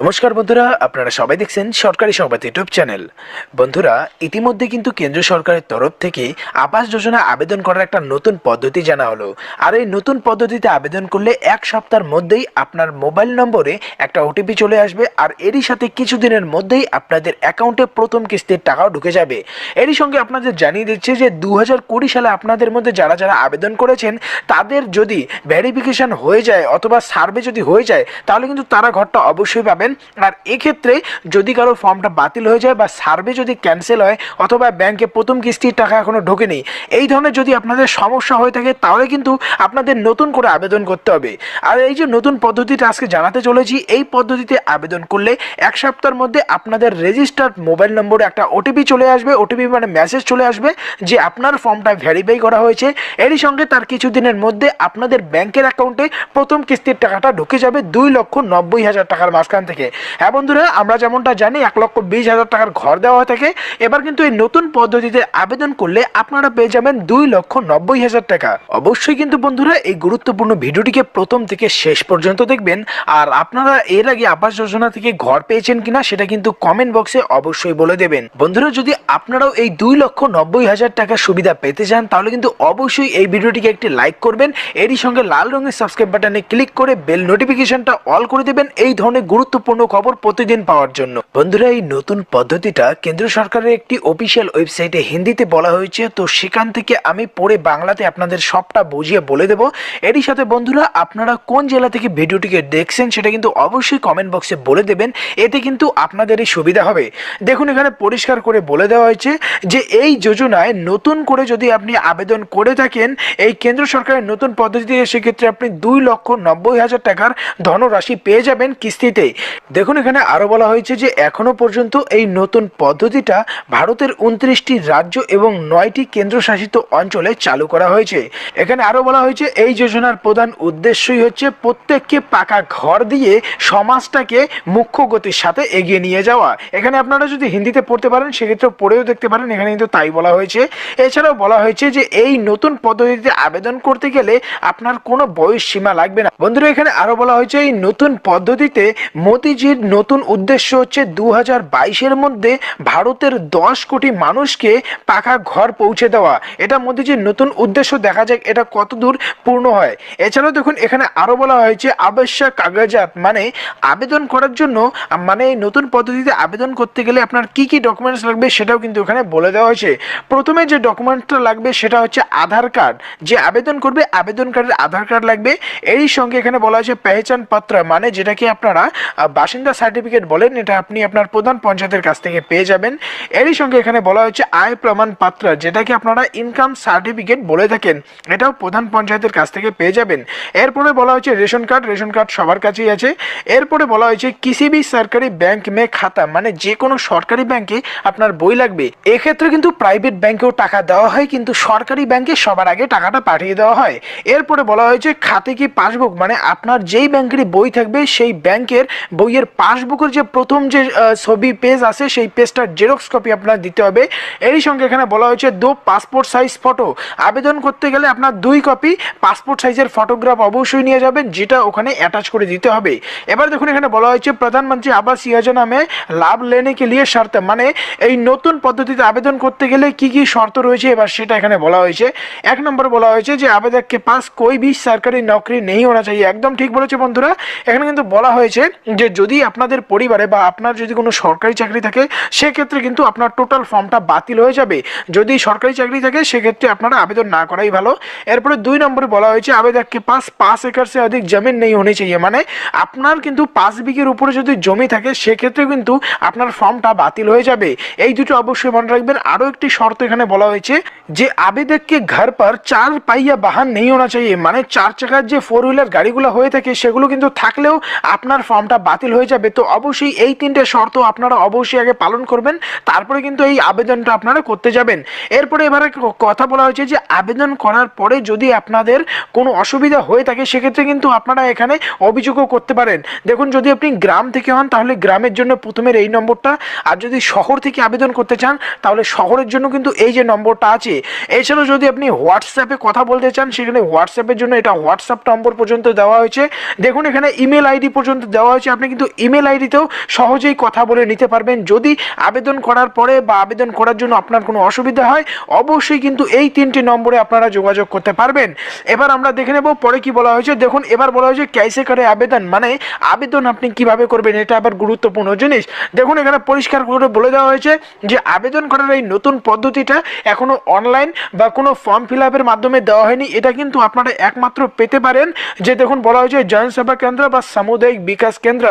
নমস্কার বন্ধুরা, আপনারা সবাই দেখছেন সরকারি সংবাদ ইউটিউব চ্যানেল। বন্ধুরা, ইতিমধ্যে কিন্তু কেন্দ্র সরকারের তরফ থেকে আবাস যোজনা আবেদন করার একটা নতুন পদ্ধতি জানা হলো। আর এই নতুন পদ্ধতিতে আবেদন করলে এক সপ্তাহের মধ্যেই আপনার মোবাইল নম্বরে একটা ওটিপি চলে আসবে আর এরই সাথে কিছুদিনের মধ্যেই আপনাদের অ্যাকাউন্টে প্রথম কিস্তির টাকাও ঢুকে যাবে। এরই সঙ্গে আপনাদের জানিয়ে দিচ্ছে যে দু কুড়ি সালে আপনাদের মধ্যে যারা যারা আবেদন করেছেন, তাদের যদি ভেরিফিকেশন হয়ে যায় অথবা সার্ভে যদি হয়ে যায়, তাহলে কিন্তু তারা ঘরটা অবশ্যই পাবেন। আর এক্ষেত্রে যদি কারও ফর্মটা বাতিল হয়ে যায় বা সার্ভে যদি ক্যান্সেল হয় অথবা ব্যাংকে প্রথম কিস্তির টাকা এখনও ঢোকেনি, এই ধরনের যদি আপনাদের সমস্যা হয়ে থাকে, তাহলে কিন্তু আপনাদের নতুন করে আবেদন করতে হবে। আর এই যে নতুন পদ্ধতিটা আজকে জানাতে চলেছি, এই পদ্ধতিতে আবেদন করলে এক সপ্তাহের মধ্যে আপনাদের রেজিস্টার্ড মোবাইল নম্বরে একটা ওটিপি চলে আসবে। ওটিপি মানে মেসেজ চলে আসবে যে আপনার ফর্মটা ভেরিফাই করা হয়েছে। এরই সঙ্গে তার কিছুদিনের মধ্যে আপনাদের ব্যাংকের অ্যাকাউন্টে প্রথম কিস্তির টাকাটা ঢুকে যাবে দুই লক্ষ নব্বই হাজার টাকার মাঝখান থেকে। হ্যাঁ বন্ধুরা, আমরা যেমনটা জানি, এক লক্ষ বিশ হাজার টাকার ঘর দেওয়া হয়ে থাকে। এবার কিন্তু এই নতুন পদ্ধতিতে আবেদন করলে আপনারা পেয়ে যাবেন দুই লক্ষ নব্বই হাজার টাকা। অবশ্যই কিন্তু বন্ধুরা, এই গুরুত্বপূর্ণ ভিডিওটিকে প্রথম থেকে শেষ পর্যন্ত দেখবেন। আর আপনারা এর আগে আবাস যোজনা থেকে ঘর পেয়েছেন কিনা, সেটা কিন্তু কমেন্ট বক্সে অবশ্যই বলে দেবেন। বন্ধুরা, যদি আপনারাও এই দুই লক্ষ নব্বই হাজার টাকা সুবিধা পেতে চান, তাহলে কিন্তু অবশ্যই এই ভিডিওটিকে একটি লাইক করবেন। এরই সঙ্গে লাল রঙের সাবস্ক্রাইব বাটনে ক্লিক করে বেল নোটিফিকেশনটা অল করে দেবেন। এই ধরনের গুরুত্বপূর্ণ খবর প্রতিদিন পাওয়ার জন্য। বন্ধুরা, এই নতুন পদ্ধতিটা কেন্দ্র সরকারের একটি অফিসিয়াল ওয়েবসাইটে হিন্দিতে বলা হয়েছে। তো সেখান থেকে আমি পড়ে বাংলাতে আপনাদের সবটা বুঝিয়ে বলে দেব। এরই সাথে বন্ধুরা, আপনারা কোন জেলা থেকে ভিডিওটিকে দেখছেন সেটা কিন্তু অবশ্যই কমেন্ট বক্সে বলে দেবেন। এতে কিন্তু আপনাদেরই সুবিধা হবে। দেখুন, এখানে পরিষ্কার করে বলে দেওয়া হয়েছে যে, এই যোজনায় নতুন করে যদি আপনি আবেদন করে থাকেন, এই কেন্দ্র সরকারের নতুন পদ্ধতিতে সেক্ষেত্রে আপনি দুই লক্ষ নব্বই হাজার টাকার ধনরাশি পেয়ে যাবেন কিস্তিতে। দেখুন, এখানে আরও বলা হয়েছে যে এখনও পর্যন্ত এই নতুন পদ্ধতিটা ভারতের উনত্রিশটি রাজ্য এবং নয়টি কেন্দ্রশাসিত অঞ্চলে চালু করা হয়েছে। এখানে আরও বলা হয়েছে, এই যোজনার প্রধান উদ্দেশ্যই হচ্ছে প্রত্যেককে পাকা ঘর দিয়ে সমাজটাকে মুখ্য গতির সাথে এগিয়ে নিয়ে যাওয়া। এখানে আপনারা যদি হিন্দিতে পড়তে পারেন সেক্ষেত্রে পড়েও দেখতে পারেন, এখানে কিন্তু তাই বলা হয়েছে। এছাড়াও বলা হয়েছে যে এই নতুন পদ্ধতিতে আবেদন করতে গেলে আপনার কোনো বয়স সীমা লাগবে না। বন্ধুরা, এখানে আরও বলা হয়েছে, এই নতুন পদ্ধতিতে মোদিজির নতুন উদ্দেশ্য হচ্ছে দু হাজার বাইশের মধ্যে ভারতের দশ কোটি মানুষকে পাকা ঘর পৌঁছে দেওয়া। এটা মোদিজির নতুন উদ্দেশ্য, দেখা যাক এটা কত দূর পূর্ণ হয়। এছাড়াও দেখুন, এখানে আরও বলা হয়েছে, আবশ্যক কাগজাত মানে আবেদন করার জন্য মানে এই নতুন পদ্ধতিতে আবেদন করতে গেলে আপনার কি কি ডকুমেন্টস লাগবে সেটাও কিন্তু এখানে বলে দেওয়া হয়েছে। প্রথমে যে ডকুমেন্টটা লাগবে সেটা হচ্ছে আধার কার্ড। যে আবেদন করবে আবেদনকারীর আধার কার্ড লাগবে। এরই সঙ্গে এখানে বলা হয়েছে পেহচান পত্র মানে যেটাকে আপনারা বাসিন্দা সার্টিফিকেট বলেন, এটা আপনি আপনার প্রধান পঞ্চায়েতের কাছ থেকে পেয়ে যাবেন। এরই সঙ্গে এখানে বলা হয়েছে আয় প্রমাণপত্র যেটাকে আপনারা ইনকাম সার্টিফিকেট বলে থাকেন, এটাও প্রধান পঞ্চায়েতের কাছ থেকে পেয়ে যাবেন। এরপরে বলা হয়েছে রেশন কার্ড রেশন কার্ড সবার কাছেই আছে। এরপরে বলা হয়েছে কিসি বি সরকারি ব্যাংক মে খাতা মানে যে কোনো সরকারি ব্যাংকে আপনার বই লাগবে। এক্ষেত্রে কিন্তু প্রাইভেট ব্যাংকেও টাকা দেওয়া হয়, কিন্তু সরকারি ব্যাংকে সবার আগে টাকাটা পাঠিয়ে দেওয়া হয়। এরপরে বলা হয়েছে খাতে কি পাসবুক মানে আপনার যেই ব্যাংকেরই বই থাকবে, সেই ব্যাংকের বইয়ের পাসবুকের যে প্রথম যে ছবি পেজ আছে, সেই পেজটার জেরক্স কপি আপনার দিতে হবে। এরই সঙ্গে এখানে বলা হয়েছে, দু পাসপোর্ট সাইজ ফটো আবেদন করতে গেলে আপনার দুই কপি পাসপোর্ট সাইজের ফটোগ্রাফ অবশ্যই নিয়ে যাবেন, যেটা ওখানে অ্যাটাচ করে দিতে হবে। এবার দেখুন, এখানে বলা হয়েছে, প্রধানমন্ত্রী আবাস যোজনা মে লাভ লেনে কে লিয়ে শর্ত মানে এই নতুন পদ্ধতিতে আবেদন করতে গেলে কি কি শর্ত রয়েছে, এবার সেটা এখানে বলা হয়েছে। এক নম্বর বলা হয়েছে যে, আবেদককে পাস, কোই ভি সরকারি নকরি নেই হোনা চাই। একদম ঠিক বলেছে বন্ধুরা। এখানে কিন্তু বলা হয়েছে যে যদি আপনাদের পরিবারে বা আপনার যদি কোনো সরকারি চাকরি থাকে, সেক্ষেত্রে কিন্তু আপনার টোটাল ফর্মটা বাতিল হয়ে যাবে। যদি সরকারি চাকরি থাকে, সেক্ষেত্রে আপনারা আবেদন না করাই ভালো। এরপরে দুই নম্বরে বলা হয়েছে আবেদক কে পাস, পাঁচ একর সে অধিক জমিন নেই হোনি চাইয়ে মানে আপনার কিন্তু পাঁচ বিঘের উপরে যদি জমি থাকে, সেক্ষেত্রে কিন্তু আপনার ফর্মটা বাতিল হয়ে যাবে। এই দুটো অবশ্যই মনে রাখবেন। আরও একটি শর্ত এখানে বলা হয়েছে যে, আবেদককে ঘর পর চার পাইয়া বাহান নেই হোনা চাইয়ে মানে চার চাকার যে ফোর হুইলার গাড়িগুলো হয়ে থাকে, সেগুলো কিন্তু থাকলেও আপনার ফর্মটা বাতিল হয়ে যাবে, তো অবশ্যই এই তিনটে শর্ত আপনারা অবশ্যই আগে পালন করবেন, তারপরে কিন্তু এই আবেদনটা আপনারা করতে যাবেন। এরপরে এবারে কথা বলা হয়েছে যে, আবেদন করার পরে যদি আপনাদের কোনো অসুবিধা হয়ে থাকে, সেক্ষেত্রে কিন্তু আপনারা এখানে অভিযোগও করতে পারেন। দেখুন, যদি আপনি গ্রাম থেকে হন, তাহলে গ্রামের জন্য প্রথমের এই নম্বরটা, আর যদি শহর থেকে আবেদন করতে চান, তাহলে শহরের জন্য কিন্তু এই যে নম্বরটা আছে। এছাড়াও যদি আপনি হোয়াটসঅ্যাপে কথা বলতে চান, সেখানে হোয়াটসঅ্যাপের জন্য এটা হোয়াটসঅ্যাপ নম্বর পর্যন্ত দেওয়া হয়েছে। দেখুন, এখানে ইমেল আইডি পর্যন্ত দেওয়া হয়েছে, আপনি আপনি কিন্তু ইমেল আইডিতেও সহজেই কথা বলে নিতে পারবেন। যদি আবেদন করার পরে বা আবেদন করার জন্য আপনার কোনো অসুবিধা হয়, অবশ্যই কিন্তু এই তিনটি নম্বরে আপনারা যোগাযোগ করতে পারবেন। এবার আমরা দেখে নেব, পরে কি বলা হয়েছে? দেখুন, এবার বলা হয়েছে ক্যাশে করে আবেদন। মানে আবেদন আপনি কীভাবে করবেন, এটা আবার গুরুত্বপূর্ণ জিনিস। দেখুন, এখানে পরিষ্কার করে বলে দেওয়া হয়েছে যে আবেদন করার এই নতুন পদ্ধতিটা এখনও অনলাইন বা কোনো ফর্ম ফিল আপের মাধ্যমে দেওয়া হয়নি। এটা কিন্তু আপনারা একমাত্র পেতে পারেন। যে দেখুন, বলা হয়েছে জনসেবা কেন্দ্র বা সামুদায়িক বিকাশ কেন্দ্র।